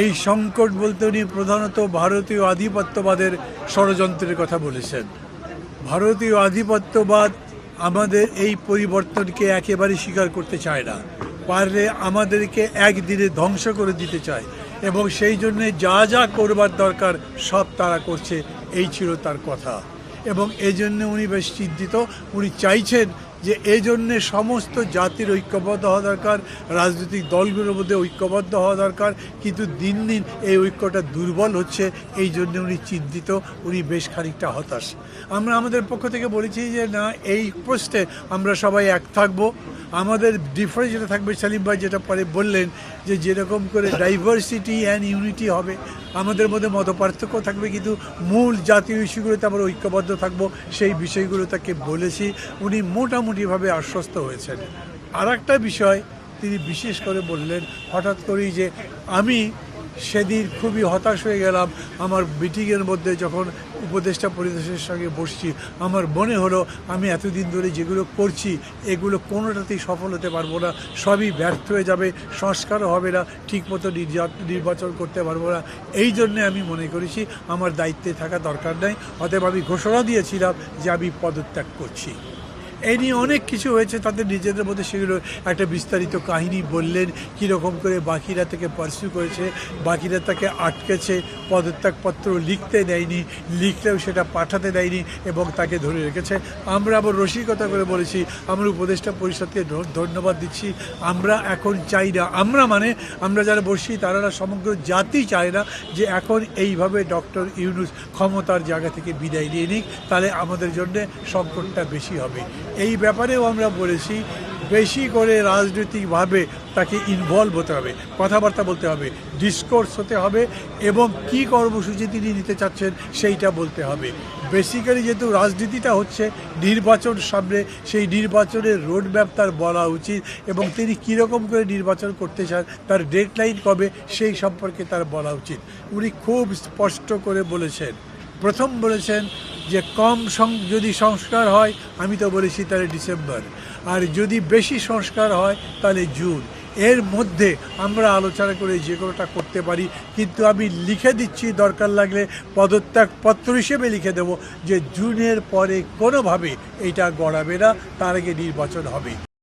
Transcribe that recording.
এই সংকট বলতে উনি প্রধানত ভারতীয় আধিপত্যবাদের ষড়যন্ত্রের কথা বলেছেন। ভারতীয় আধিপত্যবাদ আমাদের এই পরিবর্তনকে একেবারে স্বীকার করতে চায় না। পারলে আমাদেরকে একদিনে ধ্বংস করে দিতে চায় এবং সেই জন্যে যা যা করবার দরকার সব তারা করছে, এই ছিল তার কথা। এবং এজন্য উনি বেশ চিন্তিত। উনি চাইছেন যে এই জন্যে সমস্ত জাতির ঐক্যবদ্ধ হওয়া দরকার, রাজনৈতিক দলগুলোর মধ্যে ঐক্যবদ্ধ হওয়া দরকার, কিন্তু দিন দিন এই ঐক্যটা দুর্বল হচ্ছে, এই জন্য উনি চিন্তিত, উনি বেশ খানিকটা হতাশ। আমরা আমাদের পক্ষ থেকে বলেছি যে, না, এই প্রশ্নে আমরা সবাই এক থাকব। আমাদের ডিফারেন্স যেটা থাকবে, সালিম ভাই যেটা পরে বললেন যে, যেরকম করে ডাইভার্সিটি অ্যান্ড ইউনিটি হবে। আমাদের মধ্যে মত পার্থক্য থাকবে, কিন্তু মূল জাতীয় ইস্যুগুলোতে আমরা ঐক্যবদ্ধ থাকব, সেই বিষয়গুলো তাকে বলেছি। উনি মোটামুটিভাবে আশ্বস্ত হয়েছেন। আর একটা বিষয় তিনি বিশেষ করে বললেন, হঠাৎ করেই যে আমি সেদিন খুবই হতাশ হয়ে গেলাম, আমার মিটিংয়ের মধ্যে যখন উপদেষ্টা পরিবেশের সঙ্গে বসছি, আমার মনে হলো আমি এতদিন ধরে যেগুলো করছি, এগুলো কোনোটাতেই সফল হতে পারব না, সবই ব্যর্থ হয়ে যাবে, সংস্কারও হবে না, ঠিকমতো নির্বাচন করতে পারব না। এই জন্যে আমি মনে করেছি আমার দায়িত্বে থাকা দরকার নাই, অতএব আমি ঘোষণা দিয়েছিলাম যে আমি পদত্যাগ করছি। এই নিয়ে অনেক কিছু হয়েছে তাদের নিজেদের মধ্যে সেগুলো একটা বিস্তারিত কাহিনী বললেন, কীরকম করে বাকিরা থেকে পার্সিউ করেছে, বাকিরা তাকে আটকেছে, পদত্যাগপত্র লিখতে দেয়নি, লিখলেও সেটা পাঠাতে দেয়নি এবং তাকে ধরে রেখেছে। আমরা আবার রসিকতা করে বলেছি, আমরা উপদেষ্টা পরিষদকে ধন্যবাদ দিচ্ছি, আমরা এখন চাই না। আমরা মানে আমরা যারা বসছি তারা সমগ্র জাতি চায় না যে এখন এইভাবে ডক্টর ইউনুস ক্ষমতার জায়গা থেকে বিদায় নিয়ে নিক, তাহলে আমাদের জন্য সংকটটা বেশি হবে। এই ব্যাপারেও আমরা বলেছি বেশি করে রাজনৈতিকভাবে তাকে ইনভলভ হতে হবে। কথাবার্তা বলতে হবে ডিসকোর্স হতে হবে এবং কি কর্মসূচি তিনি নিতে চাচ্ছেন সেইটা বলতে হবে। বেসিক্যালি যেহেতু রাজনীতিটা হচ্ছে নির্বাচন সামনে, সেই নির্বাচনের রোডম্যাপ তার বলা উচিত এবং তিনি কীরকম করে নির্বাচন করতে চান, তার ডেডলাইন কবে সেই সম্পর্কে তার বলা উচিত। উনি খুব স্পষ্ট করে বলেছেন। প্রথম বলেছেন যে কম সং- যদি সংস্কার হয়, আমি তো বলেছি তাহলে ডিসেম্বর। আর যদি বেশি সংস্কার হয়, তাহলে জুন। এর মধ্যে আমরা আলোচনা করে যে কোনোটা করতে পারি, কিন্তু আমি লিখে দিচ্ছি, দরকার লাগলে পদত্যাগ পত্র হিসেবে লিখে দেব যে জুনের পরে কোনোভাবে এটা গড়াবে না, তার আগে নির্বাচন হবে।